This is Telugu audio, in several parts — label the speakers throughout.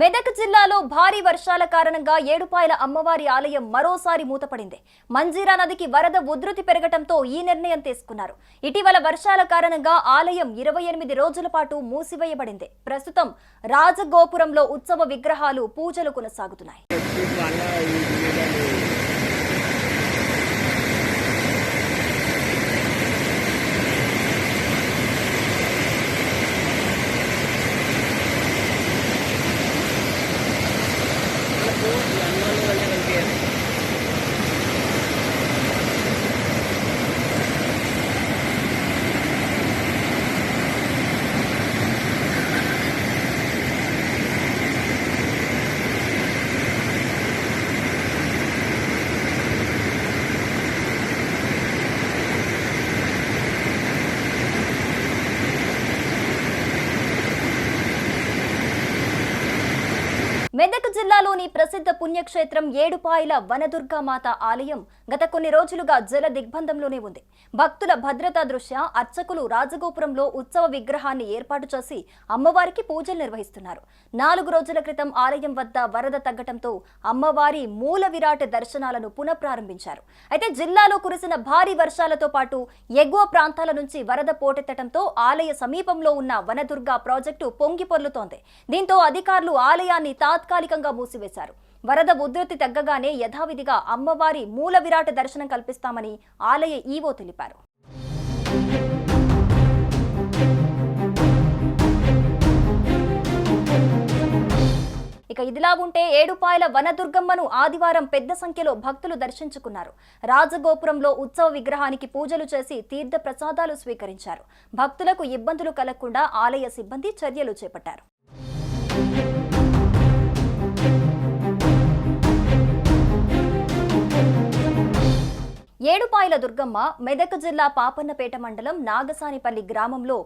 Speaker 1: మెదక్ జిల్లాలో భారీ వర్షాల కారణంగా ఏడుపాయల అమ్మవారి ఆలయం మరోసారి మూతపడింది. మంజీరా నదికి వరద ఉధృతి పెరగటంతో ఈ నిర్ణయం తీసుకున్నారు. ఇటీవల వర్షాల కారణంగా ఆలయం ఇరవై ఎనిమిది రోజుల పాటు మూసివేయబడింది. ప్రస్తుతం రాజగోపురంలో ఉత్సవ విగ్రహాలు పూజలు కొనసాగుతున్నాయి. మెదక్ జిల్లాలోని ప్రసిద్ధ పుణ్యక్షేత్రం ఏడుపాయల వనదుర్గామాత ఆలయం గత కొన్ని రోజులుగా జల దిగ్బంధంలోనే ఉంది. భక్తుల భద్రతా దృష్ట్యా అర్చకులు రాజగోపురంలో ఉత్సవ విగ్రహాన్ని ఏర్పాటు చేసి అమ్మవారికి పూజలు నిర్వహిస్తున్నారు. నాలుగు రోజుల క్రితం ఆలయం వద్ద వరద తగ్గటంతో అమ్మవారి మూల విరాట దర్శనాలను పునఃప్రారంభించారు. అయితే జిల్లాలో కురిసిన భారీ వర్షాలతో పాటు ఎగువ ప్రాంతాల నుంచి వరద పోటెత్తడంతో ఆలయ సమీపంలో ఉన్న వనదుర్గా ప్రాజెక్టు పొంగి పొర్లుతోంది. దీంతో అధికారులు ఆలయాన్ని తాత్కాలికంగా మూసివేశారు. వరద ఉధృతి తగ్గగానే యథావిధిగా అమ్మవారి మూల విరాట దర్శనం కల్పిస్తామని ఆలయ ఈవో తెలిపారు. ఇక ఇదిలా ఉంటే ఏడుపాయల వనదుర్గమ్మను ఆదివారం పెద్ద సంఖ్యలో భక్తులు దర్శించుకున్నారు. రాజగోపురంలో ఉత్సవ విగ్రహానికి పూజలు చేసి తీర్థ ప్రసాదాలు స్వీకరించారు. భక్తులకు ఇబ్బందులు కలగకుండా ఆలయ సిబ్బంది చర్యలు చేపట్టారు. ఏడుపాయల దుర్గమ్మ మెదక్ జిల్లా పాపన్నపేట మండలం నాగసానిపల్లి గ్రామంలో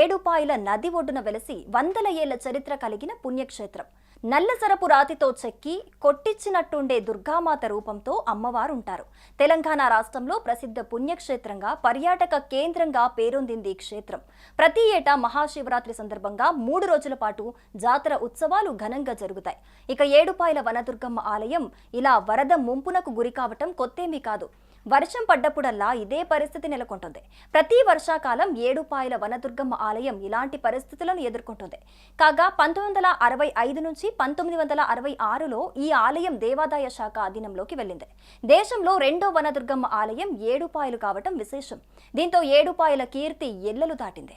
Speaker 1: ఏడుపాయల నది ఒడ్డున వెలసి వందల ఏళ్ళ చరిత్ర కలిగిన పుణ్యక్షేత్రం. నల్లసరపు రాతితో చెక్కి కొట్టిచ్చినట్టుండే దుర్గామాత రూపంతో అమ్మవారు ఉంటారు తెలంగాణ రాష్ట్రంలో ప్రసిద్ధ పుణ్యక్షేత్రంగా పర్యాటక కేంద్రంగా పేరొందింది ఈ క్షేత్రం. ప్రతి ఏటా మహాశివరాత్రి సందర్భంగా మూడు రోజుల పాటు జాతర ఉత్సవాలు ఘనంగా జరుగుతాయి. ఇక ఏడుపాయల వనదుర్గమ్మ ఆలయం ఇలా వరద ముంపునకు గురి కావటం కొత్తేమీ కాదు. వర్షం పడ్డప్పుడల్లా ఇదే పరిస్థితి నెలకొంటుంది. ప్రతి వర్షాకాలం ఏడుపాయల వనదుర్గమ్మ ఆలయం ఇలాంటి పరిస్థితులను ఎదుర్కొంటుంది. కాగా పంతొమ్మిది వందల అరవై ఐదు నుంచి పంతొమ్మిది వందల అరవై ఆరులో ఈ ఆలయం దేవాదాయ శాఖ అధీనంలోకి వెళ్ళింది. దేశంలో రెండో వనదుర్గమ్మ ఆలయం ఏడుపాయలు కావటం విశేషం. దీంతో ఏడుపాయల కీర్తి ఎల్లలు దాటింది.